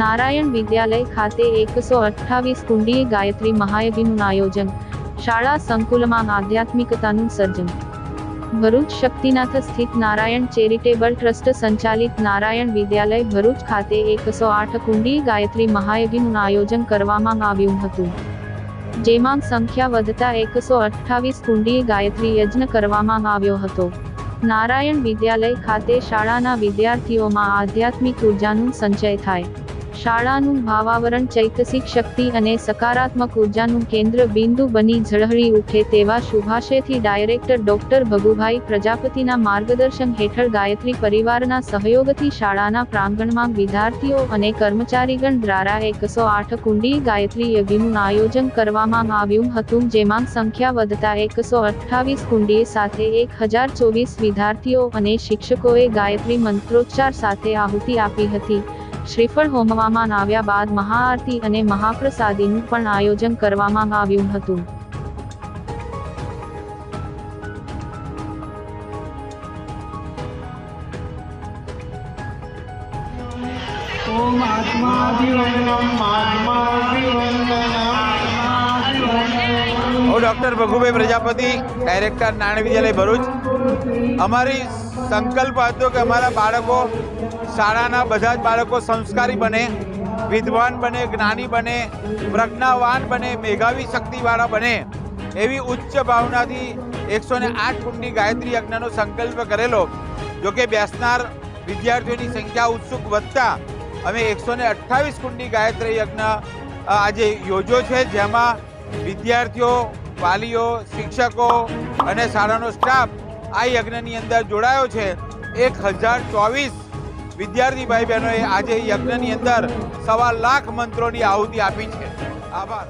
નારાયણ વિદ્યાલય ખાતે એકસો અઠ્ઠાવીસ કુંડીએ ગાયત્રી મહાયજ્ઞનું આયોજન. શાળા સંકુલમાં આધ્યાત્મિકતાનું સર્જન. ભરૂચ શક્તિનાથ સ્થિત નારાયણ ચેરિટેબલ ટ્રસ્ટ સંચાલિત નારાયણ વિદ્યાલય ભરૂચ ખાતે એકસો આઠ કુંડી ગાયત્રી મહાયજ્ઞનું આયોજન કરવામાં આવ્યું હતું. જેમાં સંખ્યા વધતા એકસો અઠ્ઠાવીસ કુંડી ગાયત્રી યજ્ઞ કરવામાં આવ્યો હતો. નારાયણ વિદ્યાલય ખાતે શાળાના વિદ્યાર્થીઓમાં આધ્યાત્મિક ઉર્જાનું સંચય થાય. શાળાનું ભાવાવરણ ચૈતસિક શક્તિ અને સકારાત્મક ઉર્જાનું કેન્દ્ર બિંદુ બની ઝળહળી ઉઠે તેવા શુભાશયથી ડાયરેક્ટર ડોક્ટર ભગુભાઈ પ્રજાપતિના માર્ગદર્શન હેઠળ ગાયત્રી પરિવારના સહયોગથી શાળાના પ્રાંગણમાં વિદ્યાર્થીઓ અને કર્મચારીગણ દ્વારા એકસો આઠ કુંડી ગાયત્રી યજ્ઞનું આયોજન કરવામાં આવ્યું હતું, જેમાં સંખ્યા વધતા એકસો અઠ્ઠાવીસ કુંડી સાથે એક હજાર ચોવીસ વિદ્યાર્થીઓ અને શિક્ષકોએ ગાયત્રી મંત્રોચ્ચાર સાથે આહુતિ આપી હતી. શ્રીફળ હોમવામાં આવ્યા બાદ મહાઆરતી અને મહાપ્રસાદીનું પણ આયોજન કરવામાં આવ્યું હતું. ઓમ આત્માભિવંદનમ ડૉક્ટર ભગુભાઈ પ્રજાપતિ, ડાયરેક્ટર નારાયણ વિદ્યાલય ભરૂચ. અમારી સંકલ્પ હતો કે અમારા બાળકો શાળાના બધા જ બાળકો સંસ્કારી બને, વિદ્વાન બને, જ્ઞાની બને, પ્રજ્ઞાવાન બને મેઘાવી શક્તિવાળા બને એવી ઉચ્ચ ભાવનાથી એકસો ને આઠ ફૂટની ગાયત્રી યજ્ઞનો સંકલ્પ કરેલો. જોકે બેસનાર વિદ્યાર્થીઓની સંખ્યા ઉત્સુક વધતા અમે એકસો ને અઠ્ઠાવીસ કુંડી ગાયત્રી યજ્ઞ આજે યોજ્યો છે, જેમાં વિદ્યાર્થીઓ વાલીઓ, શિક્ષકો અને શાળાનો સ્ટાફ આ યજ્ઞની અંદર જોડાયો છે. એક હજાર ચોવીસ વિદ્યાર્થી ભાઈ બહેનોએ આજે યજ્ઞની અંદર સવા લાખ મંત્રોની આહુતિ આપી છે. આભાર.